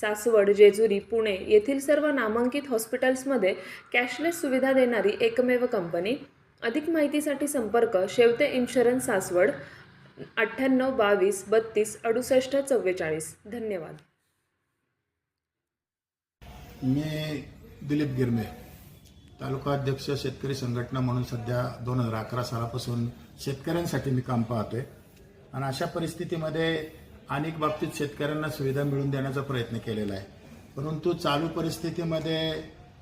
सासवड जेजुरी पुणे येथील सर्व नामांकित हॉस्पिटल्समध्ये कॅशलेस सुविधा देणारी एकमेव कंपनी. अधिक माहितीसाठी संपर्क शेवते इन्शुरन्स सासवड अठ्ठ्याण्णव बावीस बत्तीस अडुसष्ट चव्वेचाळीस. धन्यवाद. मी दिलीप गिरमे तालुका अध्यक्ष शेतकरी संघटना म्हणून सध्या दोन हजार अकरा सालापासून शेतकऱ्यांसाठी मी काम पाहतोय. आणि अशा परिस्थितीमध्ये अनेक बाबतीत शेतकऱ्यांना सुविधा मिळवून देण्याचा प्रयत्न केलेला आहे. परंतु चालू परिस्थितीमध्ये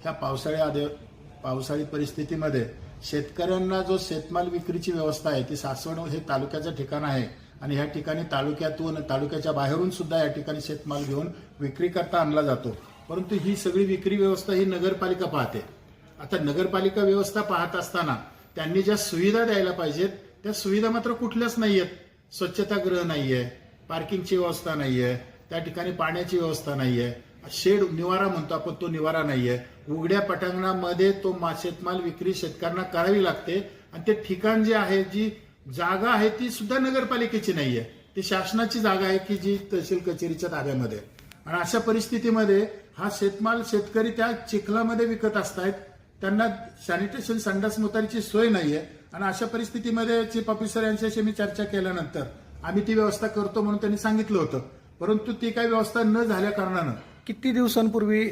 ह्या पावसाळी आधी पावसाळी परिस्थितीमध्ये शेतकऱ्यांना जो शेतमाल विक्रीची व्यवस्था आहे ती सासवड हे तालुक्याचं ठिकाण आहे आणि ह्या ठिकाणी तालुक्यातून तालुक्याच्या बाहेरून सुद्धा या ठिकाणी शेतमाल घेऊन विक्री करता आणला जातो. परंतु ही सगळी विक्री व्यवस्था ही नगरपालिका पाहते. आता नगरपालिका व्यवस्था पाहत असताना त्यांनी ज्या सुविधा द्यायला पाहिजेत त्या सुविधा मात्र कुठल्याच नाही आहेत स्वच्छतागृह नाही आहे पार्किंगची व्यवस्था नाही आहे त्या ठिकाणी पाण्याची व्यवस्था नाही आहे शेड निवारा म्हणतो आपण तो निवारा नाही आहे उघड्या पटांगणामध्ये तो शेतमाल विक्री शेतकऱ्यांना करावी लागते. आणि ते ठिकाण जे आहे जी जागा आहे ती सुद्धा नगरपालिकेची नाही आहे ती शासनाची जागा आहे की जी तहसील कचेरीच्या ताब्यामध्ये. आहे. आणि अशा परिस्थितीमध्ये हा शेतमाल शेतकरी त्या चिखलामध्ये विकत असतायत. त्यांना सॅनिटेशन संडास मोतारीची सोय नाहीये. आणि अशा परिस्थितीमध्ये चीफ ऑफिसर यांच्याशी मी चर्चा केल्यानंतर आम्ही ती व्यवस्था करतो म्हणून त्यांनी सांगितलं होतं. परंतु ती काही व्यवस्था न झाल्या कारणानं किती दिवसांपूर्वी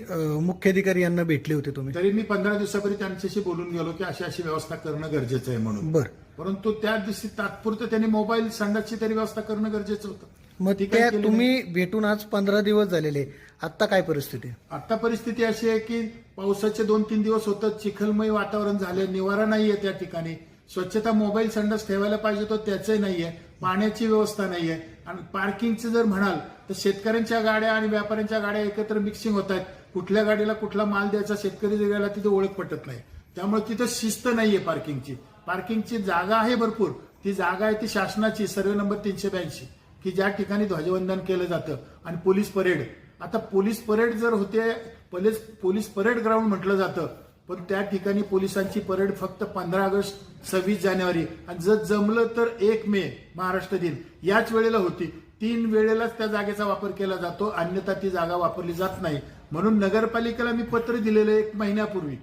मुख्याधिकारी यांना भेटले होते तुम्ही? तरी मी पंधरा दिवसापूर्वी त्यांच्याशी बोलून गेलो की अशी अशी व्यवस्था करणं गरजेचं आहे म्हणून. बर. परंतु त्या दिवशी तात्पुरतं त्यांनी मोबाईल संडासची तरी व्यवस्था करणं गरजेचं होतं. मग त्या तुम्ही भेटून आज पंधरा दिवस झालेले आता काय परिस्थिती आहे? आता परिस्थिती अशी आहे की पावसाचे दोन तीन दिवस होतं चिखलमय वातावरण झाले निवारा नाहीये त्या ठिकाणी. स्वच्छता मोबाईल संडास ठेवायला पाहिजे तो त्याचंही नाहीये. पाण्याची व्यवस्था नाहीये. आणि पार्किंगचं जर म्हणाल तर शेतकऱ्यांच्या गाड्या आणि व्यापाऱ्यांच्या गाड्या एकत्र मिक्सिंग होत आहेत. कुठल्या गाडीला कुठला माल द्यायचा शेतकरी जर गेला तिथे ओळख पटत नाही. त्यामुळे तिथं शिस्त नाहीये पार्किंगची पार्किंगची जागा आहे भरपूर. ती जागा आहे ती शासनाची सर्वे नंबर तीनशे ब्याऐंशी की ज्या ठिकाणी ध्वजवंदन केलं जातं. आणि पोलीस परेड. आता पोलीस परेड जर होते पोलीस पोलीस परेड ग्राउंड म्हटलं जातं पण त्या ठिकाणी पोलिसांची परेड फक्त पंधरा ऑगस्ट सव्वीस जानेवारी. आणि जर जमलं तर एक मे महाराष्ट्र दिन. याच वेळेला होती. तीन वेळेलाच त्या जागेचा वापर केला जातो अन्यथा ती जागा वापरली जात नाही. म्हणून नगरपालिकेला मी पत्र दिलेलं एक महिन्यापूर्वी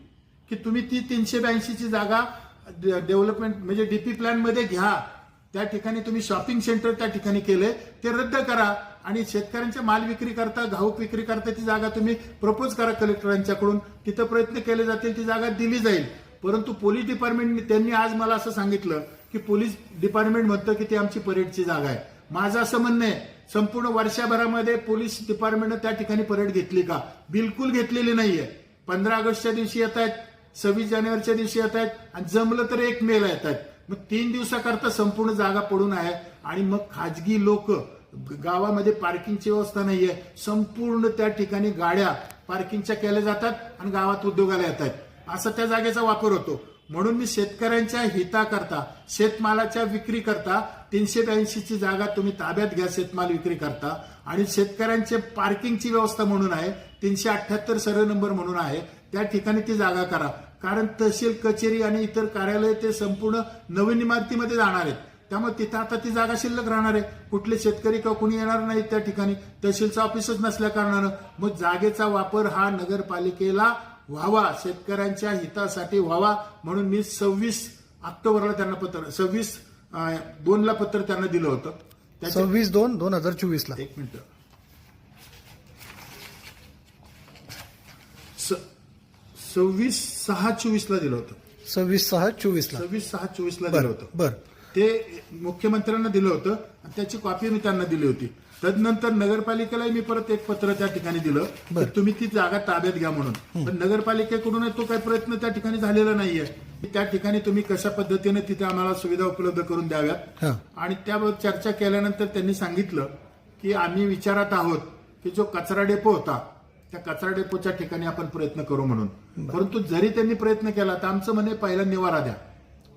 की तुम्ही ती तीनशे ब्याऐंशीची जागा डेव्हलपमेंट म्हणजे डीपी प्लॅनमध्ये घ्या. त्या ठिकाणी तुम्ही शॉपिंग सेंटर त्या ठिकाणी केले ते रद्द करा. आणि शेतकऱ्यांच्या माल विक्री करता घाऊक विक्री करता ती जागा तुम्ही प्रपोज करा कलेक्टरांच्याकडून तिथं प्रयत्न केले जातील ती जागा दिली जाईल. परंतु पोलीस डिपार्टमेंट त्यांनी आज मला असं सांगितलं की पोलीस डिपार्टमेंट म्हणतं की ती आमची परेडची जागा आहे. माझं असं म्हणणं आहे संपूर्ण वर्षभरामध्ये पोलीस डिपार्टमेंटनं त्या ठिकाणी परेड घेतली का? बिलकुल घेतलेली नाहीये. पंधरा ऑगस्टच्या दिवशी येत आहेत सव्वीस जानेवारीच्या दिवशी येत आहेत आणि जमलं तर एक मेला येत आहेत. मग तीन दिवसाकरता संपूर्ण जागा पडून आहे आणि मग खाजगी लोक गावामध्ये पार्किंगची व्यवस्था नाहीये. संपूर्ण त्या ठिकाणी गाड्या पार्किंगच्या केल्या जातात आणि गावात उद्योगाला येत आहेत असा त्या जागेचा वापर होतो. म्हणून मी शेतकऱ्यांच्या हिताकरता शेतमालाच्या विक्री करता तीनशे ब्याऐंशीची जागा तुम्ही ताब्यात घ्या शेतमाल विक्री करता. आणि शेतकऱ्यांचे पार्किंगची व्यवस्था म्हणून आहे तीनशे अठ्ठ्याहत्तर सर्वे नंबर म्हणून आहे त्या ठिकाणी ती जागा करा. कारण तहसील कचेरी आणि इतर कार्यालय ते संपूर्ण नवीन इमारतीमध्ये जाणार आहेत. त्यामुळे तिथं आता ती जागा शिल्लक राहणार आहे. कुठले शेतकरी किंवा कुणी येणार नाही त्या ठिकाणी. तहसीलचं ऑफिसच नसल्या कारणानं मग जागेचा वापर हा नगरपालिकेला व्हावा शेतकऱ्यांच्या हितासाठी व्हावा म्हणून मी सव्वीस ऑक्टोबरला त्यांना पत्र सव्वीस दोनला पत्र त्यांना दिलं होतं. सव्वीस दोन दोन हजार चोवीस ला एक मिनिट. सव्वीस सहा चोवीसला दिलं होतं. सव्वीस सहा चोवीस ला सव्वीस सहा चोवीसला दिलं होतं. बर. ते मुख्यमंत्र्यांना दिलं होतं आणि त्याची कॉपी मी त्यांना दिली होती. तदनंतर नगरपालिकेला मी परत एक पत्र त्या ठिकाणी दिलं बर. की तुम्ही ती जागा ताब्यात घ्या म्हणून. पण नगरपालिकेकडून तो काही प्रयत्न त्या ठिकाणी झालेला नाहीये. की त्या ठिकाणी तुम्ही कशा पद्धतीने तिथे आम्हाला सुविधा उपलब्ध करून द्याव्यात? हा. आणि त्याबाबत चर्चा केल्यानंतर त्यांनी सांगितलं की आम्ही विचारात आहोत की जो कचरा डेपो होता त्या कचरा डेपोच्या ठिकाणी आपण प्रयत्न करू म्हणून. परंतु जरी त्यांनी प्रयत्न केला तर आमचं म्हणे पहिला निवारा द्या.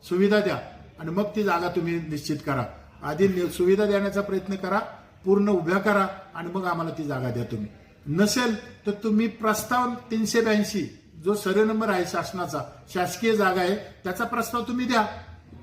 सुविधा द्या. आणि मग ती जागा तुम्ही निश्चित करा. आधी सुविधा देण्याचा प्रयत्न करा पूर्ण उभ्या करा आणि मग आम्हाला ती जागा द्या तुम्ही. नसेल तर तुम्ही प्रस्ताव तीनशे ब्याऐंशी जो सर्वे नंबर आहे शासनाचा शासकीय जागा आहे त्याचा प्रस्ताव तुम्ही द्या.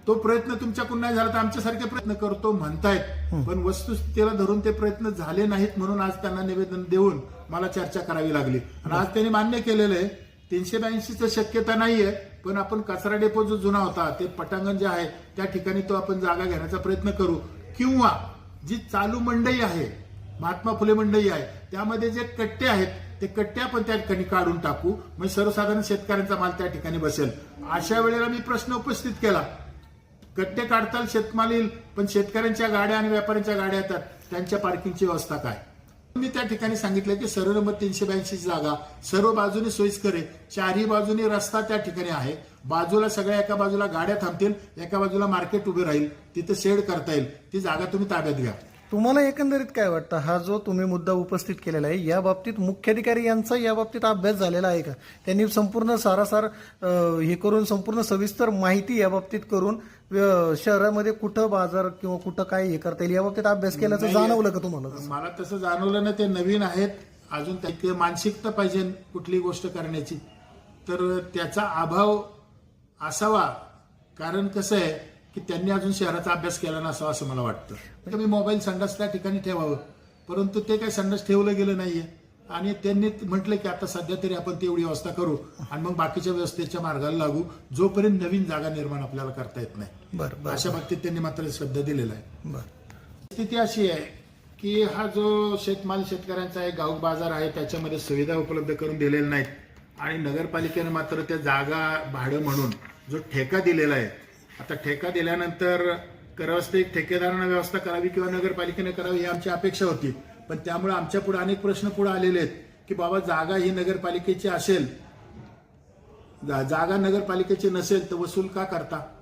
तो प्रयत्न तुमच्याकडून नाही झाला तर आमच्यासारखे प्रयत्न करतो म्हणतायत. पण वस्तुस्थितीला धरून ते प्रयत्न झाले नाहीत म्हणून आज त्यांना निवेदन देऊन मला चर्चा करावी लागली. आणि आज त्यांनी मान्य केलेलं आहे तीनशे ब्याऐंशीचं शक्यता नाहीये पण आपण कचरा डेपो जो जुना होता ते पटांगण जे आहे त्या ठिकाणी तो आपण जागा घेण्याचा प्रयत्न करू. किंवा जी चालू मंडई आहे महात्मा फुले मंडई आहे त्यामध्ये जे कट्टे आहेत ते कट्टे आपण त्या ठिकाणी काढून टाकू. म्हणजे सर्वसाधारण शेतकऱ्यांचा माल त्या ठिकाणी बसेल. अशा वेळेला मी प्रश्न उपस्थित केला. गट्टे काढताल शेतमाल येईल पण शेतकऱ्यांच्या गाड्या आणि व्यापाऱ्यांच्या गाड्या येतात. त्यांच्या पार्किंगची व्यवस्था काय? मी त्या ठिकाणी सांगितलं की सर्व नंबर तीनशे ब्याऐंशी जागा सर्व बाजूने सोयीस्कर आहे. चारही बाजूने रस्ता त्या ठिकाणी आहे. बाजूला सगळ्या एका बाजूला गाड्या थांबतील एका बाजूला मार्केट उभे राहील तिथं शेड करता येईल. ती जागा तुम्ही ताब्यात घ्या. तुम्हाला एकंदरीत काय वाटतं? हा जो तुम्ही मुद्दा उपस्थित केलेला आहे या बाबतीत मुख्याधिकारी यांचा या बाबतीत अभ्यास झालेला आहे का? त्यांनी संपूर्ण सारासार हे करून संपूर्ण सविस्तर माहिती या बाबतीत करून शहरामध्ये कुठं बाजार किंवा कुठं काय हे करता येईल या बाबतीत अभ्यास केल्याचं. जाणवलं का तुम्हाला? मला तसं जाणवलं ना ते नवीन आहेत. अजून ते मानसिकता पाहिजे कुठली गोष्ट करण्याची. तर त्याचा अभाव असावा. कारण कसं आहे की त्यांनी अजून शहराचा अभ्यास केला नसावा असं मला वाटतं. तर मी मोबाईल संडास त्या ठिकाणी ठेवावं. परंतु ते काही संडास ठेवलं गेलं नाहीये. आणि त्यांनी म्हटलं की आता सध्या तरी आपण तेवढी व्यवस्था करू आणि मग बाकीच्या व्यवस्थेच्या मार्गाला लागू. जोपर्यंत नवीन जागा निर्माण आपल्याला करता येत नाही. बरं अशा बाबतीत त्यांनी मात्र शब्द दिलेला आहे. बरं. स्थिती अशी आहे की हा जो शेतमाल शेतकऱ्यांचा आहे गाव बाजार आहे त्याच्यामध्ये सुविधा उपलब्ध करून दिलेल्या नाहीत. आणि नगरपालिकेने मात्र त्या जागा भाडं म्हणून जो ठेका दिलेला आहे आता ठेका दिल्यानंतर करवस्ते ठेकेदारांना व्यवस्था करावी किंवा नगरपालिकेने करावी ही आमची अपेक्षा होती. पण त्यामुळे आमच्या पुढे अनेक प्रश्न पुढे आलेले आहेत की बाबा जागा ही नगरपालिकेची असेल जा- जागा नगरपालिकेची नसेल तर वसूल का करता?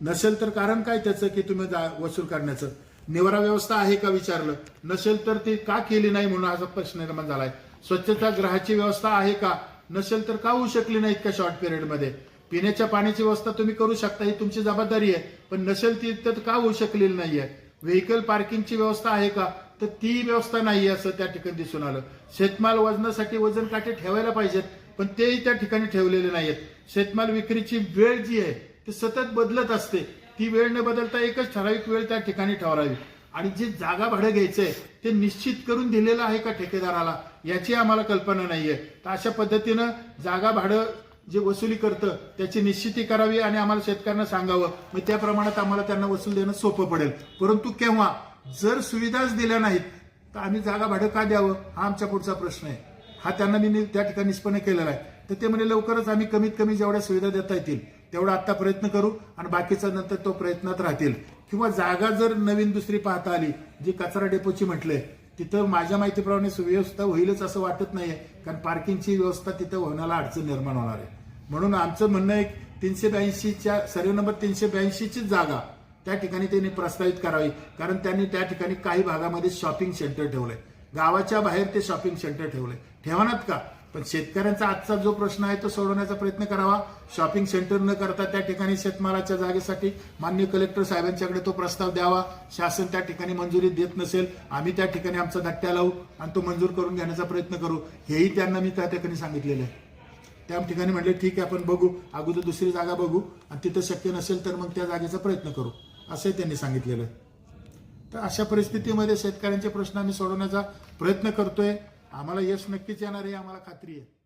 नसेल तर कारण काय त्याचं की तुम्ही जा- वसूल करण्याचं? निवारा व्यवस्था आहे का विचारलं? नसेल तर ती का केली नाही म्हणून असा प्रश्न निर्माण झालाय. स्वच्छता ग्रहाची व्यवस्था आहे का? नसेल तर का होऊ शकली नाहीत इतक्या शॉर्ट पिरियडमध्ये पिण्याच्या पाण्याची व्यवस्था तुम्ही करू शकता ही तुमची जबाबदारी आहे. पण नसेल ती तर का होऊ शकलेली नाहीये? व्हेकल पार्किंगची व्यवस्था आहे का? तर ती व्यवस्था नाहीये असं त्या ठिकाणी दिसून आलं. शेतमाल वजनासाठी वजन काटे ठेवायला पाहिजेत पण तेही त्या ठिकाणी ठेवलेले नाहीयेत. शेतमाल विक्रीची वेळ जी आहे ती सतत बदलत असते. ती वेळ न बदलता एकच ठराविक वेळ त्या ठिकाणी ठेवावी. आणि जे जागा भाडं घ्यायचंय ते निश्चित करून दिलेलं आहे का ठेकेदाराला याची आम्हाला कल्पना नाहीये. तर अशा पद्धतीनं जागा भाडं जे वसुली करतं त्याची निश्चिती करावी आणि आम्हाला शेतकऱ्यांना सांगावं. मग त्या प्रमाणात आम्हाला त्यांना वसूल देणं सोपं पडेल. परंतु केव्हा? जर सुविधाच दिल्या नाहीत तर आम्ही जागा भाडं का द्यावं? हा आमच्या पुढचा प्रश्न आहे. हा त्यांना मी त्या ठिकाणी निष्पन्न केलेला आहे. तर ते म्हणे लवकरच आम्ही कमीत कमी जेवढ्या सुविधा देता येतील तेवढा आत्ता प्रयत्न करू आणि बाकीचा नंतर तो प्रयत्नात राहतील. किंवा जागा जर नवीन दुसरी पाहता आली जी कचरा डेपोची म्हटलंय तिथं माझ्या माहितीप्रमाणे सुव्यवस्था होईलच असं वाटत नाहीये कारण पार्किंगची व्यवस्था तिथं होण्याला अडचण निर्माण होणार आहे. म्हणून आमचं म्हणणं एक तीनशे ब्याऐंशीच्या सर्व नंबर तीनशे ब्याऐंशीचीच जागा त्या ठिकाणी त्यांनी प्रस्तावित करावी. कारण त्यांनी त्या ठिकाणी काही भागामध्ये शॉपिंग सेंटर ठेवलंय. गावाच्या बाहेर ते शॉपिंग सेंटर ठेवलंय. ठेवणार का? पण शेतकऱ्यांचा आजचा जो प्रश्न आहे तो सोडवण्याचा प्रयत्न करावा. शॉपिंग सेंटर न करता त्या ठिकाणी शेतमालाच्या जागेसाठी मान्य कलेक्टर साहेबांच्याकडे तो प्रस्ताव द्यावा. शासन त्या ठिकाणी मंजुरी देत नसेल आम्ही त्या ठिकाणी आमचा धट्ट्या लावू आणि तो मंजूर करून घेण्याचा प्रयत्न करू. हेही त्यांना मी त्या ठिकाणी सांगितलेलं आहे. त्या ठिकाणी म्हटलं ठीक आहे आपण बघू. अगोदर दुसरी जागा बघू. आणि तिथं शक्य नसेल तर मग त्या जागेचा प्रयत्न करू. असंही त्यांनी सांगितलेलं आहे. तर अशा परिस्थितीमध्ये शेतकऱ्यांचे प्रश्न आम्ही सोडवण्याचा प्रयत्न करतोय. आम्हाला यश नक्कीच येणार आहे आम्हाला खात्री आहे.